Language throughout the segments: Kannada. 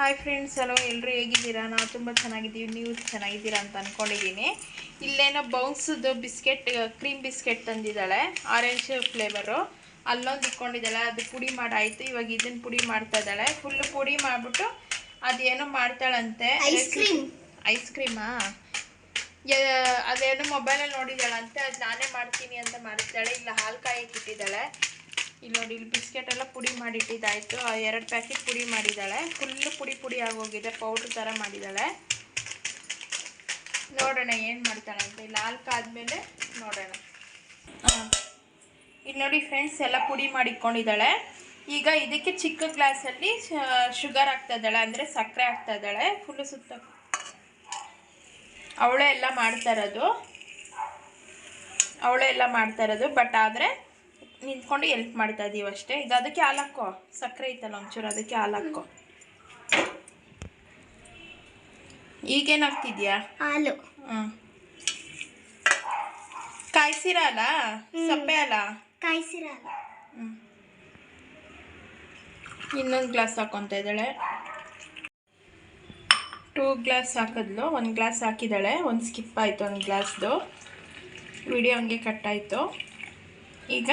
ಹಾಯ್ ಫ್ರೆಂಡ್ಸ್ ಹಲೋ ಎಲ್ಲರೂ ಹೇಗಿದ್ದೀರಾ? ನಾವು ತುಂಬ ಚೆನ್ನಾಗಿದ್ದೀವಿ ನೀವು ಚೆನ್ನಾಗಿದ್ದೀರಾ ಅಂತ ಅಂದ್ಕೊಂಡಿದ್ದೀನಿ ಇಲ್ಲೇನೋ ಬೌನ್ಸದು ಬಿಸ್ಕೆಟ್ ಕ್ರೀಮ್ ಬಿಸ್ಕೆಟ್ ತಂದಿದ್ದಾಳೆ ಆರೆಂಜ್ ಫ್ಲೇವರು ಅಲ್ಲೊಂದು ಇಟ್ಕೊಂಡಿದ್ದಾಳೆ ಅದು ಪುಡಿ ಮಾಡಾಯಿತು ಇವಾಗ ಇದನ್ನು ಪುಡಿ ಮಾಡ್ತಾ ಇದ್ದಾಳೆ. ಫುಲ್ಲು ಪುಡಿ ಮಾಡಿಬಿಟ್ಟು ಅದೇನೋ ಮಾಡ್ತಾಳಂತೆ. ಐಸ್ ಕ್ರೀಮ್ ಐಸ್ ಕ್ರೀಮಾ ಅದೇನೋ ಮೊಬೈಲಲ್ಲಿ ನೋಡಿದ್ದಾಳಂತೆ ಅದು ನಾನೇ ಮಾಡ್ತೀನಿ ಅಂತ ಮಾಡಿದ್ದಾಳೆ ಇಲ್ಲ ಹಾಲು ಕಾಯಕ್ಕೆ ಇಟ್ಟಿದ್ದಾಳೆ. ಇಲ್ಲಿ ನೋಡಿ, ಇಲ್ಲಿ ಬಿಸ್ಕೆಟ್ ಎಲ್ಲ ಪುಡಿ ಮಾಡಿಟ್ಟಿದ್ದಾಯಿತು. ಎರಡು ಪ್ಯಾಕೆಟ್ ಪುಡಿ ಮಾಡಿದ್ದಾಳೆ. ಫುಲ್ಲು ಪುಡಿ ಪುಡಿ ಆಗೋಗಿದೆ. ಪೌಡ್ರ್ ಥರ ಮಾಡಿದ್ದಾಳೆ. ನೋಡೋಣ ಏನು ಮಾಡ್ತಾಳೆ ಅಂತ. ಇಲ್ಲಿ ಹಾಲು ಆದಮೇಲೆ ನೋಡೋಣ. ಹಾಂ. ಇಲ್ಲಿ ನೋಡಿ ಫ್ರೆಂಡ್ಸ್ ಎಲ್ಲ ಪುಡಿ ಮಾಡಿಕೊಂಡಿದ್ದಾಳೆ. ಈಗ ಇದಕ್ಕೆ ಚಿಕ್ಕ ಗ್ಲಾಸಲ್ಲಿ ಶುಗರ್ ಹಾಕ್ತಾ ಇದ್ದಾಳೆ. ಅಂದರೆ ಸಕ್ಕರೆ ಹಾಕ್ತಾ ಇದ್ದಾಳೆ. ಫುಲ್ಲು ಸುತ್ತ ಅವಳೇ ಎಲ್ಲ ಮಾಡ್ತಾ ಇರೋದು. ಅವಳೇ ಎಲ್ಲ ಮಾಡ್ತಾ ಇರೋದು. ಬಟ್ ಆದರೆ ನಿಂತ್ಕೊಂಡು ಎಲ್ಪ್ ಮಾಡ್ತಾ ಇದೀವಿ ಅಷ್ಟೇ. ಈಗ ಅದಕ್ಕೆ ಹಾಲಾಕೋ ಸಕ್ಕರೆ ಐತಲ್ಲ ಒಂಚೂರು ಅದಕ್ಕೆ ಹಾಲು ಹಾಕೋ ಈಗೇನು ಹಾಕ್ತಿದ್ಯಾ ಹಾಲು. ಹ್ಞೂ ಕಾಯಿಸಿರ ಅಲ್ಲ? ಸಪ್ಪೆ ಅಲ್ಲ? ಕಾಯಿಸಿರ ಹ್ಞೂ ಇನ್ನೊಂದು ಗ್ಲಾಸ್ ಹಾಕೊತ ಇದ್ದಾಳೆ. ಟೂ ಗ್ಲಾಸ್ ಹಾಕಿದ್ಲು ಒಂದು ಗ್ಲಾಸ್ ಹಾಕಿದ್ದಾಳೆ. ಒಂದು ಸ್ಕಿಪ್ ಆಯಿತು ಒಂದು ಗ್ಲಾಸ್ದು. ವಿಡಿಯೋ ಹಂಗೆ ಕಟ್ಟಾಯಿತು ಈಗ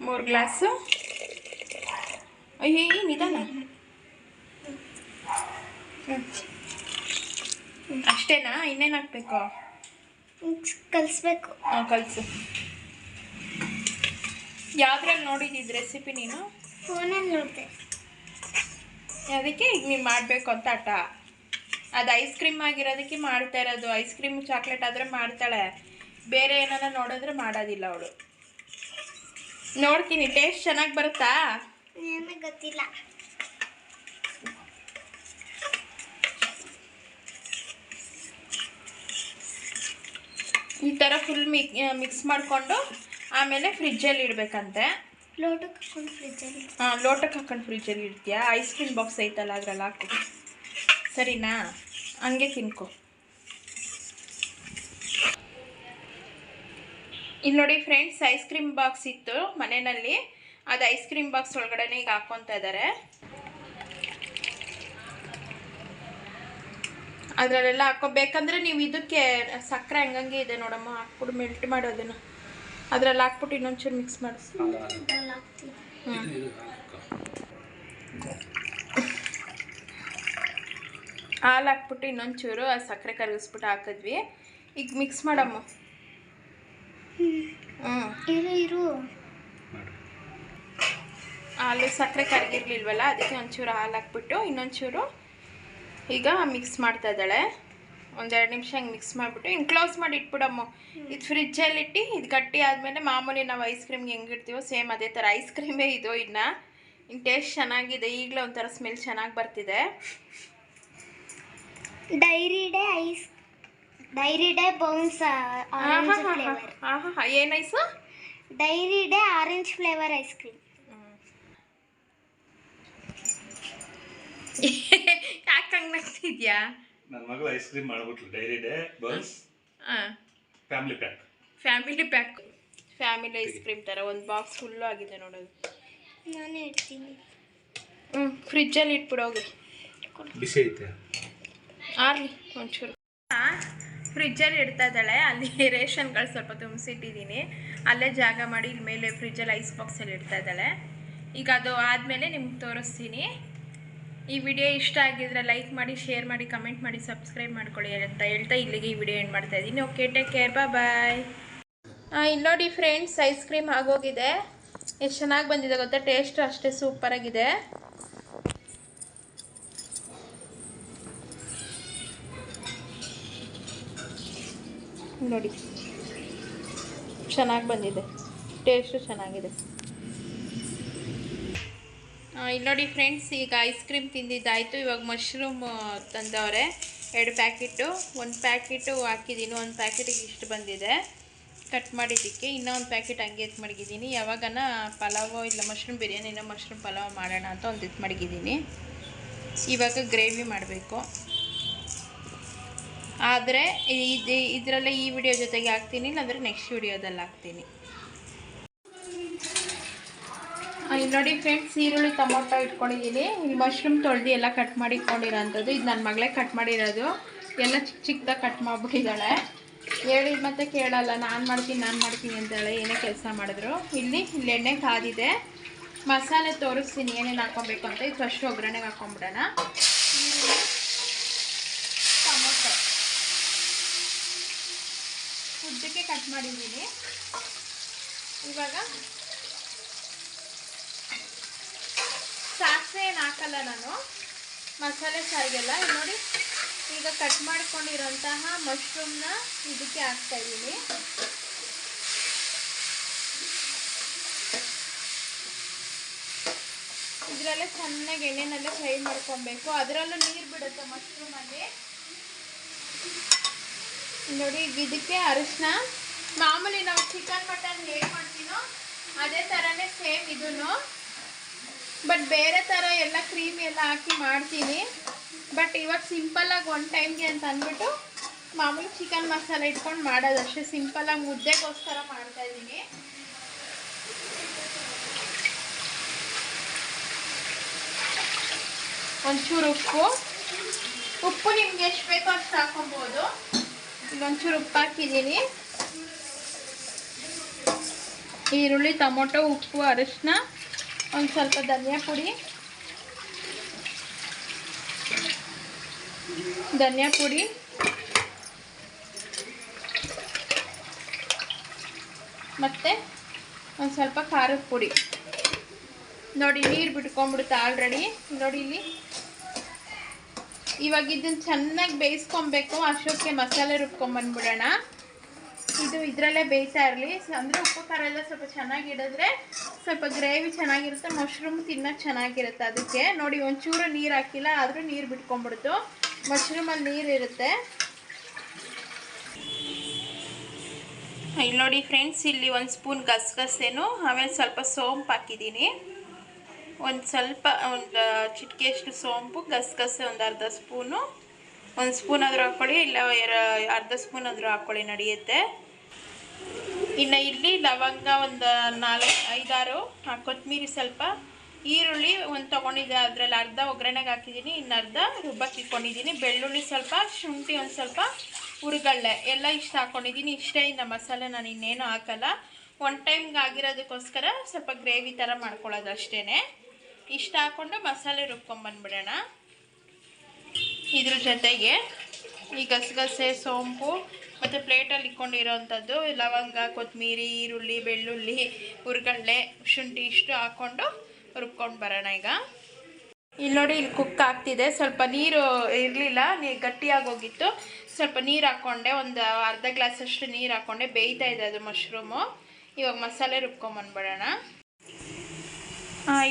ಮೂರು ಗ್ಲಾಸು. ಅಯ್ಯೋ ನಿಧಾನ? ಅಷ್ಟೇನಾ? ಇನ್ನೇನು ಹಾಕ್ಬೇಕು? ಕಲಿಸ್ಬೇಕು. ಹಾಂ ಕಲಿಸು. ಯಾವ್ದ್ರಲ್ಲಿ ನೋಡಿದ್ದಿದ್ದು ರೆಸಿಪಿ ನೀನು? ಫೋನಲ್ಲಿ ನೋಡಿದೆ. ಅದಕ್ಕೆ ಈಗ ನೀನು ಮಾಡಬೇಕು ಅಂತ ಆಟ. ಅದು ಐಸ್ ಕ್ರೀಮ್ ಆಗಿರೋದಕ್ಕೆ ಮಾಡ್ತಾ ಇರೋದು. ಐಸ್ ಕ್ರೀಮ್ ಚಾಕ್ಲೇಟ್ ಆದರೆ ಮಾಡ್ತಾಳೆ. ಬೇರೆ ಏನಾರ ನೋಡಿದ್ರೆ ಮಾಡೋದಿಲ್ಲ ಅವಳು. ನೋಡ್ತೀನಿ ಟೇಸ್ಟ್ ಚೆನ್ನಾಗಿ ಬರುತ್ತಾ? ನನಗೆ ಗೊತ್ತಿಲ್ಲ. ಈ ಥರ ಫುಲ್ ಮಿಕ್ ಮಿಕ್ಸ್ ಮಾಡಿಕೊಂಡು ಆಮೇಲೆ ಫ್ರಿಜ್ಜಲ್ಲಿ ಇಡಬೇಕಂತೆ. ಲೋಟಕ್ಕೆ ಹಾಕೊಂಡು ಫ್ರಿಜ್ಜಲ್ಲಿ ಹಾಂ ಲೋಟಕ್ಕೆ ಹಾಕೊಂಡು ಫ್ರಿಜ್ಜಲ್ಲಿ ಇಡ್ತೀಯಾ? ಐಸ್ ಕ್ರೀಮ್ ಬಾಕ್ಸ್ ಐತಲ್ಲ ಅದರಲ್ಲಿ ಹಾಕು. ಸರಿನಾ? ಹಂಗೆ ತಿನ್ಕೊ. ಇಲ್ಲಿ ನೋಡಿ ಫ್ರೆಂಡ್ಸ್ ಐಸ್ ಕ್ರೀಮ್ ಬಾಕ್ಸ್ ಇತ್ತು ಮನೆಯಲ್ಲಿ. ಅದು ಐಸ್ ಕ್ರೀಮ್ ಬಾಕ್ಸ್ ಒಳಗಡೆನೆ ಈಗ ಹಾಕ್ಕೊತಾ ಇದ್ದಾರೆ ಅದರಲ್ಲೆಲ್ಲ ಹಾಕೋಬೇಕಂದ್ರೆ ನೀವು ಇದಕ್ಕೆ ಸಕ್ಕರೆ ಹಂಗಂಗೆ ಇದೆ ನೋಡಮ್ಮ ಹಾಕ್ಬಿಟ್ಟು ಮೆಲ್ಟ್ ಮಾಡೋದನ್ನು ಅದರಲ್ಲಿ ಹಾಕ್ಬಿಟ್ಟು ಇನ್ನೊಂಚೂರು ಮಿಕ್ಸ್ ಮಾಡಿಸಿ ಹಾಲು ಹಾಕ್ಬಿಟ್ಟು ಇನ್ನೊಂಚೂರು ಆ ಸಕ್ಕರೆ ಕರಗಿಸ್ಬಿಟ್ಟು ಹಾಕಿದ್ವಿ. ಈಗ ಮಿಕ್ಸ್ ಮಾಡಮ್ಮ. ಹ್ಞೂ ಇರು ಇರು. ಹಾಲು ಸಕ್ಕರೆ ಕರಗಿರ್ಲಿಲ್ವಲ್ಲ ಅದಕ್ಕೆ ಒಂಚೂರು ಹಾಲು ಹಾಕ್ಬಿಟ್ಟು ಇನ್ನೊಂಚೂರು ಈಗ ಮಿಕ್ಸ್ ಮಾಡ್ತಾ ಇದ್ದಾಳೆ. ಒಂದೆರಡು ನಿಮಿಷ ಹಂಗೆ ಮಿಕ್ಸ್ ಮಾಡಿಬಿಟ್ಟು ಹಿಂಗೆ ಕ್ಲೋಸ್ ಮಾಡಿ ಇಟ್ಬಿಡಮ್ಮ. ಇದು ಫ್ರಿಜ್ಜಲ್ಲಿ ಇಟ್ಟು ಇದು ಗಟ್ಟಿ ಆದಮೇಲೆ ಮಾಮೂಲಿ ನಾವು ಐಸ್ ಕ್ರೀಮ್ಗೆ ಹೆಂಗೆ ಇಡ್ತೀವೋ ಸೇಮ್ ಅದೇ ಥರ ಐಸ್ ಕ್ರೀಮೇ ಇದು ಇನ್ನು. ಇನ್ನು ಟೇಸ್ಟ್ ಚೆನ್ನಾಗಿದೆ ಈಗಲೇ ಒಂಥರ ಸ್ಮೆಲ್ ಚೆನ್ನಾಗಿ ಬರ್ತಿದೆ. Dairy Day ice Dairy Day Bounce orange flavour ಆಹಾ ಏನು ice Dairy Day orange flavour ice cream ಯಾಕೆ ಹಂಗೆ ನಗ್ತಿದ್ಯಾ? ನನ್ನ ಮಗಳು ಐಸ್ ಕ್ರೀಮ್ ಮಾಡ್ಬಿಟ್ಲು ಡೈರಿ ಡೇ ಬನ್ಸ್ ಹಾಂ. Family pack family pack family ice cream ಥರ ಒಂದು ಬಾಕ್ಸ್ ಫುಲ್ಲು ಆಗಿದೆ ನೋಡೋದು. ನಾನೇ ಇಡ್ತೀನಿ. ಹ್ಞೂ ಫ್ರಿಜ್ಜಲ್ಲಿ ಇಟ್ಬಿಡೋಗಿ ಬಿಸಿ ಐತೆ. ಆರ್ಲಿ ಒಂಚೂರು. ಫ್ರಿಜ್ಜಲ್ಲಿ ಇಡ್ತಾ ಇದ್ದಾಳೆ. ಅಲ್ಲಿ ರೇಷನ್ಗಳು ಸ್ವಲ್ಪ ತುಂಬಿಸಿಟ್ಟಿದ್ದೀನಿ. ಅಲ್ಲೇ ಜಾಗ ಮಾಡಿ ಇಲ್ಲಿ ಮೇಲೆ ಫ್ರಿಜ್ಜಲ್ಲಿ ಐಸ್ ಬಾಕ್ಸಲ್ಲಿ ಇಡ್ತಾ ಇದ್ದಾಳೆ. ಈಗ ಅದು ಆದಮೇಲೆ ನಿಮ್ಗೆ ತೋರಿಸ್ತೀನಿ. ಈ ವಿಡಿಯೋ ಇಷ್ಟ ಆಗಿದ್ರೆ ಲೈಕ್ ಮಾಡಿ, ಶೇರ್ ಮಾಡಿ, ಕಮೆಂಟ್ ಮಾಡಿ, ಸಬ್ಸ್ಕ್ರೈಬ್ ಮಾಡ್ಕೊಳ್ಳಿ ಅಂತ ಹೇಳ್ತಾ ಇಲ್ಲಿಗೆ ಈ ವಿಡಿಯೋ ಎಂಡ್ ಮಾಡ್ತಾ ಇದ್ದೀನಿ. ಓಕೆ, ಟೇಕ್ ಕೇರ್, ಬಾ ಬಾಯ್. ಇಲ್ಲಿ ನೋಡಿ ಫ್ರೆಂಡ್ಸ್, ಐಸ್ ಕ್ರೀಮ್ ಆಗೋಗಿದೆ. ಎಷ್ಟು ಚೆನ್ನಾಗಿ ಬಂದಿದೆ ಗೊತ್ತಾ? ಟೇಸ್ಟ್ ಅಷ್ಟೇ ಸೂಪರಾಗಿದೆ. ನೋಡಿ. ಚೆನ್ನಾಗಿ ಬಂದಿದೆ. ಟೇಸ್ಟು ಚೆನ್ನಾಗಿದೆ. ಇಲ್ಲಿ ನೋಡಿ ಫ್ರೆಂಡ್ಸ್ ಈಗ ಐಸ್ ಕ್ರೀಮ್ ತಿಂದಿದ್ದಾಯಿತು. ಇವಾಗ ಮಶ್ರೂಮ್ ತಂದವ್ರೆ. ಎರಡು ಪ್ಯಾಕೆಟು ಒಂದು ಪ್ಯಾಕೆಟು ಹಾಕಿದ್ದೀನಿ. ಒಂದು ಪ್ಯಾಕೆಟಿಗೆ ಇಷ್ಟು ಬಂದಿದೆ. ಕಟ್ ಮಾಡಿದ್ದಕ್ಕೆ. ಇನ್ನೂ ಒಂದು ಪ್ಯಾಕೆಟ್ ಹಂಗೆ ಎತ್ತು ಮಡಗಿದ್ದೀನಿ. ಯಾವಾಗನ ಪಲಾವು ಇಲ್ಲ ಮಶ್ರೂಮ್ ಬಿರಿಯಾನಿನ ಮಶ್ರೂಮ್ ಪಲಾವ್ ಮಾಡೋಣ ಅಂತ ಒಂದು ಎತ್ತು ಮಡಗಿದ್ದೀನಿ. ಇವಾಗ ಗ್ರೇವಿ ಮಾಡಬೇಕು. ಆದರೆ ಇದು ಇದರಲ್ಲೇ ಈ ವಿಡಿಯೋ ಜೊತೆಗೆ ಹಾಕ್ತೀನಿ, ಇಲ್ಲಾಂದರೆ ನೆಕ್ಸ್ಟ್ ವಿಡಿಯೋದಲ್ಲಿ ಹಾಕ್ತೀನಿ. ಇಲ್ಲಿ ನೋಡಿ ಫ್ರೆಂಡ್ಸ್ ಈರುಳ್ಳಿ ಟೊಮೊಟೊ ಇಟ್ಕೊಂಡಿದ್ದೀನಿ ಮಶ್ರೂಮ್ ತೊಳೆದು ಎಲ್ಲ ಕಟ್ ಮಾಡಿ ಇಟ್ಕೊಂಡಿರೋಂಥದ್ದು. ಇದು ನನ್ನ ಮಗಳೇ ಕಟ್ ಮಾಡಿರೋದು. ಎಲ್ಲ ಚಿಕ್ಕ ಚಿಕ್ಕದಾಗಿ ಕಟ್ ಮಾಡಿಬಿಟ್ಟಿದ್ದಾಳೆ. ಹೇಳಿದ ಮತ್ತೆ ಕೇಳಲ್ಲ. ನಾನು ಮಾಡ್ತೀನಿ ನಾನು ಮಾಡ್ತೀನಿ ಅಂತಾಳೆ. ಏನೇ ಕೆಲಸ ಮಾಡಿದ್ರು. ಇಲ್ಲಿ ಇಲ್ಲಿ ಎಣ್ಣೆ ಕಾದಿದೆ. ಮಸಾಲೆ ತೋರಿಸ್ತೀನಿ. ಏನೇನು ಹಾಕ್ಕೊಬೇಕು ಅಂತ. ಇದು ಫಸ್ಟ್ ಒಗ್ಗರಣೆಗೆ ಹಾಕ್ಕೊಂಬಿಡೋಣ ಈರುಳ್ಳಿ ಟೊಮೊಟೊ ಉದ್ದಕ್ಕೆ ಕಟ್ ಮಾಡಿದ್ದೀನಿ. ಇವಾಗ ಸಾಸಿವೆ ಏನು ಹಾಕಲ್ಲ ನಾನು. ಮಸಾಲೆ ಸಾರಿಗೆಲ್ಲ. ನೋಡಿ, ಈಗ ಕಟ್ ಮಾಡ್ಕೊಂಡಿರೋಂತಹ ಮಶ್ರೂಮ್ನ ಇದಕ್ಕೆ ಹಾಕ್ತಾ ಇದ್ದೀನಿ. ಇದರಲ್ಲೇ ಚೆನ್ನಾಗಿ ಎಣ್ಣೆನಲ್ಲೇ ಫ್ರೈ ಮಾಡ್ಕೊಬೇಕು. ಅದರಲ್ಲೂ ನೀರು ಬಿಡುತ್ತೆ ಮಶ್ರೂಮಲ್ಲಿ ನೋಡಿ, ಇದಕ್ಕೆ ಅರಿಶಿನ ಮಾಮೂಲಿ ನಾವು ಚಿಕನ್ ಮಟನ್ ಹೇಗೆ ಮಾಡ್ತೀನೋ ಅದೇ ಥರನೇ ಸೇಮ್ ಇದೂ ಬಟ್ ಬೇರೆ ಥರ ಎಲ್ಲ ಕ್ರೀಮ್ ಎಲ್ಲ ಹಾಕಿ ಮಾಡ್ತೀನಿ. ಬಟ್ ಇವಾಗ ಸಿಂಪಲ್ಲಾಗಿ ಒನ್ ಟೈಮ್ಗೆ ಅಂತ ಅಂದ್ಬಿಟ್ಟು ಮಾಮೂಲಿ ಚಿಕನ್ ಮಸಾಲೆ ಇಟ್ಕೊಂಡು ಮಾಡೋದು ಅಷ್ಟೇ. ಸಿಂಪಲ್ಲಾಗಿ ಮುದ್ದೆಗೋಸ್ಕರ ಮಾಡ್ತಾ ಇದ್ದೀನಿ. ಒಂಚೂರು ಉಪ್ಪು. ಉಪ್ಪು ನಿಮ್ಗೆ ಎಷ್ಟು ಬೇಕೋ ಅಷ್ಟು ಹಾಕೊಬೋದು. ಇಲ್ಲೊಂಚೂರು ಉಪ್ಪು ಹಾಕಿದ್ದೀನಿ. ಈರುಳ್ಳಿ, ಟೊಮೊಟೊ, ಉಪ್ಪು ಅರಿಶಿನ ಒಂದು ಸ್ವಲ್ಪ ಧನಿಯಾ ಪುಡಿ. ಧನಿಯಾ ಪುಡಿ. ಮತ್ತು ಒಂದು ಸ್ವಲ್ಪ ಖಾರದ ಪುಡಿ. ನೋಡಿ, ನೀರು ಬಿಟ್ಕೊಂಡ್ಬಿಡುತ್ತೆ ಆಲ್ರೆಡಿ ನೋಡಿ ಇಲ್ಲಿ. ಇವಾಗ ಇದನ್ನು ಚೆನ್ನಾಗಿ ಬೇಯಿಸ್ಕೊಬೇಕು ಅಷ್ಟೊತ್ತಿಗೆ ಮಸಾಲೆ ರುಬ್ಕೊಂಬಂದ್ಬಿಡೋಣ ಇದು ಇದರಲ್ಲೇ ಬೇಯ್ತಾ ಇರಲಿ. ಅಂದರೆ ಉಪ್ಪು, ಖಾರ ಎಲ್ಲ ಸ್ವಲ್ಪ ಚೆನ್ನಾಗಿಡಿದ್ರೆ ಸ್ವಲ್ಪ ಗ್ರೇವಿ ಚೆನ್ನಾಗಿರುತ್ತೆ, ಮಶ್ರೂಮ್ ತಿನ್ನೋಕ್ಕೆ ಚೆನ್ನಾಗಿರುತ್ತೆ ಅದಕ್ಕೆ. ನೋಡಿ, ಒಂಚೂರು ನೀರು ಹಾಕಿಲ್ಲ, ಆದರೂ ನೀರು ಬಿಟ್ಕೊಂಬಿಡ್ತು ಮಶ್ರೂಮಲ್ಲಿ ನೀರು ಇರುತ್ತೆ. ಇಲ್ಲಿ ನೋಡಿ ಫ್ರೆಂಡ್ಸ್, ಇಲ್ಲಿ ಒಂದು ಸ್ಪೂನ್ ಗಸಗಸೆನು, ಆಮೇಲೆ ಸ್ವಲ್ಪ ಸೋಂಪು ಹಾಕಿದ್ದೀನಿ. ಒಂದು ಸ್ವಲ್ಪ, ಒಂದು ಚಿಟಿಕೆಯಷ್ಟು ಸೋಂಪು, ಗಸಗಸೆ ಒಂದು ಅರ್ಧ ಸ್ಪೂನು. ಒಂದು ಸ್ಪೂನ್ ಆದರೂ ಹಾಕ್ಕೊಳ್ಳಿ ಇಲ್ಲ ಎರ ಅರ್ಧ ಸ್ಪೂನ್ ಆದರೂ ಹಾಕ್ಕೊಳ್ಳಿ ನಡೆಯುತ್ತೆ. ಇನ್ನು ಇಲ್ಲಿ ಲವಂಗ ಒಂದು ನಾಲ್ಕು, ಐದಾರು ಕೊತ್ತಂಬರಿ ಸ್ವಲ್ಪ, ಈರುಳ್ಳಿ ಒಂದು ತೊಗೊಂಡಿದ್ದೆ, ಅದರಲ್ಲಿ ಅರ್ಧ ಒಗ್ಗರಣೆಗೆ ಹಾಕಿದ್ದೀನಿ, ಇನ್ನು ಅರ್ಧ ರುಬ್ಬಕ್ಕೆ ಇಟ್ಕೊಂಡಿದ್ದೀನಿ. ಬೆಳ್ಳುಳ್ಳಿ ಸ್ವಲ್ಪ, ಶುಂಠಿ ಒಂದು ಸ್ವಲ್ಪ ಹುರುಗಳ್ಳೆ ಎಲ್ಲ ಇಷ್ಟು ಹಾಕ್ಕೊಂಡಿದ್ದೀನಿ ಇಷ್ಟೇ ಇನ್ನು ಮಸಾಲೆ ನಾನು ಇನ್ನೇನು ಹಾಕಲ್ಲ. ಒನ್ ಟೈಮ್ಗೆ ಆಗಿರೋದಕ್ಕೋಸ್ಕರ ಸ್ವಲ್ಪ ಗ್ರೇವಿ ಥರ ಮಾಡ್ಕೊಳ್ಳೋದು ಅಷ್ಟೇ ಇಷ್ಟು ಹಾಕ್ಕೊಂಡು ಮಸಾಲೆ ರುಬ್ಕೊಂಬಂದ್ಬಿಡೋಣ ಇದ್ರ ಜೊತೆಗೆ ಈ ಗಸಗಸೆ, ಸೋಂಪು ಮತ್ತು ಪ್ಲೇಟಲ್ಲಿ ಇಟ್ಕೊಂಡಿರೋವಂಥದ್ದು ಲವಂಗ ಕೊತ್ತಂಬರಿ ಈರುಳ್ಳಿ, ಬೆಳ್ಳುಳ್ಳಿ, ಹುರ್ಗಡ್ಲೆ, ಶುಂಠಿ ಇಷ್ಟು ಹಾಕ್ಕೊಂಡು ರುಬ್ಕೊಂಡು ಬರೋಣ ಈಗ. ಇಲ್ಲಿ ನೋಡಿ ಇಲ್ಲಿ ಕುಕ್ ಆಗ್ತಿದೆ. ಸ್ವಲ್ಪ ನೀರು ಇರಲಿಲ್ಲ ನೀರು ಗಟ್ಟಿಯಾಗಿ ಹೋಗಿತ್ತು. ಸ್ವಲ್ಪ ನೀರು ಹಾಕ್ಕೊಂಡೆ ಒಂದು ಅರ್ಧ ಗ್ಲಾಸಷ್ಟು ನೀರು ಹಾಕ್ಕೊಂಡೆ ಬೇಯ್ತಾ ಇದೆ ಅದು ಮಶ್ರೂಮು ಇವಾಗ ಮಸಾಲೆ ರುಬ್ಕೊಂಬಂದ್ಬಿಡೋಣ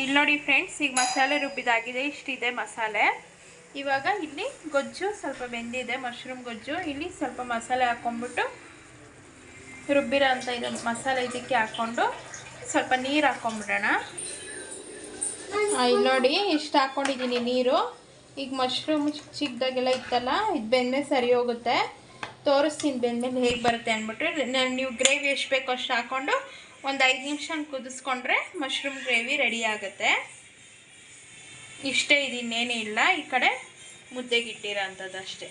ಇಲ್ಲಿ ನೋಡಿ ಫ್ರೆಂಡ್ಸ್ ಈಗ ಮಸಾಲೆ ರುಬ್ಬಿದಾಗಿದೆ, ಇಷ್ಟಿದೆ ಮಸಾಲೆ. ಇವಾಗ ಇಲ್ಲಿ ಗೊಜ್ಜು ಸ್ವಲ್ಪ ಬೆಂದಿದೆ ಮಶ್ರೂಮ್ ಗೊಜ್ಜು. ಇಲ್ಲಿ ಸ್ವಲ್ಪ ಮಸಾಲೆ ಹಾಕ್ಕೊಂಬಿಟ್ಟು ರುಬ್ಬಿರೋ ಅಂತ ಇದು ಮಸಾಲೆ ಇದಕ್ಕೆ ಹಾಕ್ಕೊಂಡು ಸ್ವಲ್ಪ ನೀರು ಹಾಕ್ಕೊಂಬಿಡೋಣ ಇಲ್ಲಿ ನೋಡಿ, ಇಷ್ಟು ಹಾಕ್ಕೊಂಡಿದ್ದೀನಿ ನೀರು. ಈಗ ಮಶ್ರೂಮ್ ಚಿಕ್ಕ ಚಿಕ್ಕದಾಗೆಲ್ಲ ಇತ್ತಲ್ಲ, ಇದು ಬೆಂದೆ ಸರಿ ಹೋಗುತ್ತೆ. ತೋರಿಸ್ತೀನಿ ಬೆಂದ್ಮೇಲೆ ಹೇಗೆ ಬರುತ್ತೆ ಅಂದ್ಬಿಟ್ಟು. ನಾನು ನೀವು ಗ್ರೇವಿ ಎಷ್ಟು ಬೇಕೋ ಅಷ್ಟು ಹಾಕ್ಕೊಂಡು ಒಂದು ಐದು ನಿಮಿಷ ಕುದಿಸ್ಕೊಂಡ್ರೆ ಮಶ್ರೂಮ್ ಗ್ರೇವಿ ರೆಡಿ ಆಗುತ್ತೆ. ಇಷ್ಟೇ ಇದು ಇನ್ನೇನೂ ಇಲ್ಲ, ಈ ಕಡೆ ಮುದ್ದೆಗೆ ಅಷ್ಟೇ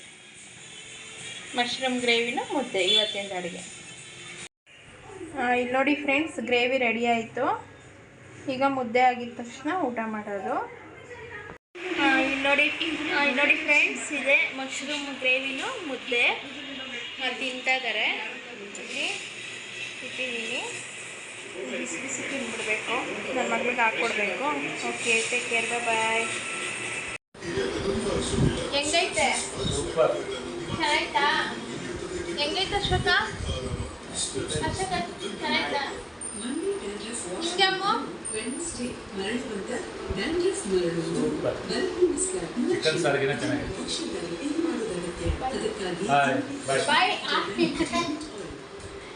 ಮಶ್ರೂಮ್ ಗ್ರೇವಿನ ಮುದ್ದೆ ಇವತ್ತಿನ ಅಡುಗೆ. ಇಲ್ಲಿ ನೋಡಿ ಫ್ರೆಂಡ್ಸ್, ಗ್ರೇವಿ ರೆಡಿ ಆಯಿತು. ಈಗ ಮುದ್ದೆ ಆಗಿದ ತಕ್ಷಣ ಊಟ ಮಾಡೋದು. ಇಲ್ಲಿ ನೋಡಿ ಇಲ್ಲಿ ನೋಡಿ ಫ್ರೆಂಡ್ಸ್, ಇದೆ ಮಶ್ರೂಮ್ ಗ್ರೇವಿನು ಮುದ್ದೆ. ತಿಂತಾ ಇದ್ದಾರೆ ಇಟ್ಟಿದ್ದೀನಿ. ಬಿಸಿ ಬಿಸಿ ತಿಂದ್ಬಿಡ್ಬೇಕು ನನ್ನ ಮಗಳಿಗೆ ಹಾಕ್ಕೊಡ್ಬೇಕು ಓಕೆ ಟೇಕ್ ಕೇರ್ ಬಾಯ್ ಹೆಂಗೈತೆ ಚೆನ್ನಾಯ್ತಾ ಹೆಂಗೈತೆ ಅಶೋಕ ಅಶೋಕ ಚೆನ್ನಾಯ್ತಾ ಬಾಯ್ ಬಾಯ್